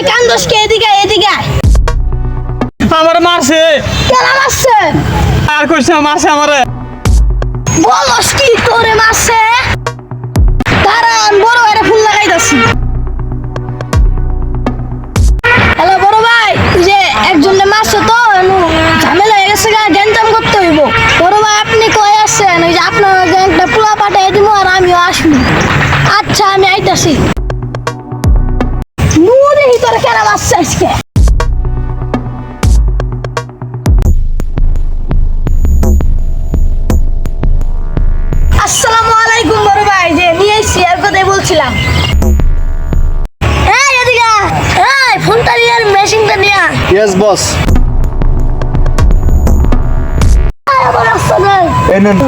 এই কান্দোস কে? এদিকে এদিকে আমার মারছে। কেন মারছে? আর কইছ মারছে আমারে। বলস কি তোরে মারছে? কারণ বড় ভাইরে ফুল লাগাইতাছি হ্যালো বড় ভাই যে একজনে মারছে তো ঝামেলা হয়ে গেছে গা গ্যাঞ্জাম করতে হইব। বড় ভাই আপনি কই আছেন? ওই যে আপনার একটা পোলা পাঠাই দিব আর আমিও আসব। আচ্ছা আমি আইতাছি। আজকে আসসালামু আলাইকুম বড় ভাই যে নিয়ে এসছি আর কথাই বলছিলাম? হ্যাঁ এদিকে ফোনটা নিয়ে আর মেশিনটা নিয়ে আয়। ইয়েস বস আয় আমার এই নেন।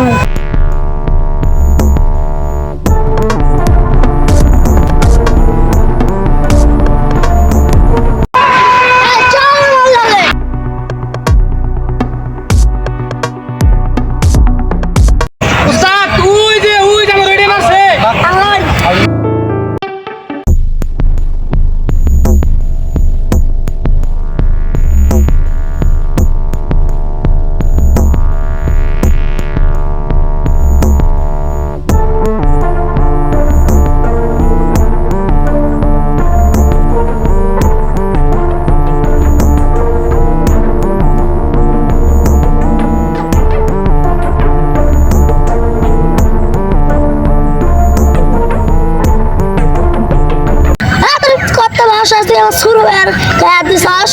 আর গায়ে দিছাস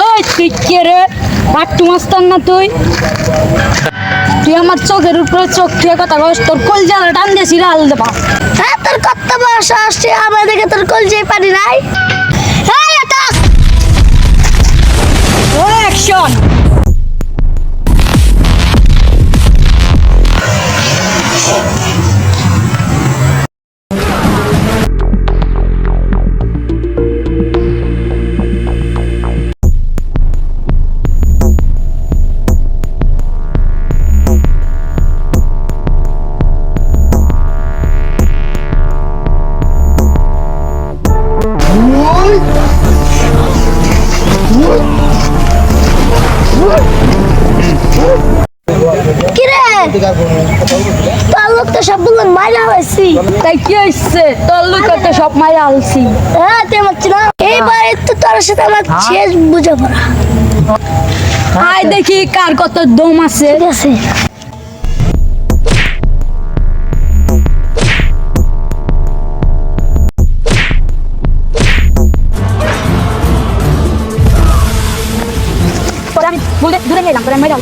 ওই তুই কে রে? পাট্টু মাস্তান না তুই? তুই আমার চোখের উপরে চোখ দিয়ে কথা কস তোর কল জ্বালা টান দিয়েছি লাল দেবা হ্যাঁ তোর কত ভাষা আসছে আমার দেখে তোর কলজে পারি নাই? কিরে তোর লোক তো সব হয়েছি। তাই কি হয়েছে? তোর সব হ্যাঁ তুই মারছি না এইবার তো তোর সাথে আমার শেষ বুঝে পড়া। আয় দেখি কার কত দম আছে। ঠিক দূরে নিয়ে এলাম পরে মেরে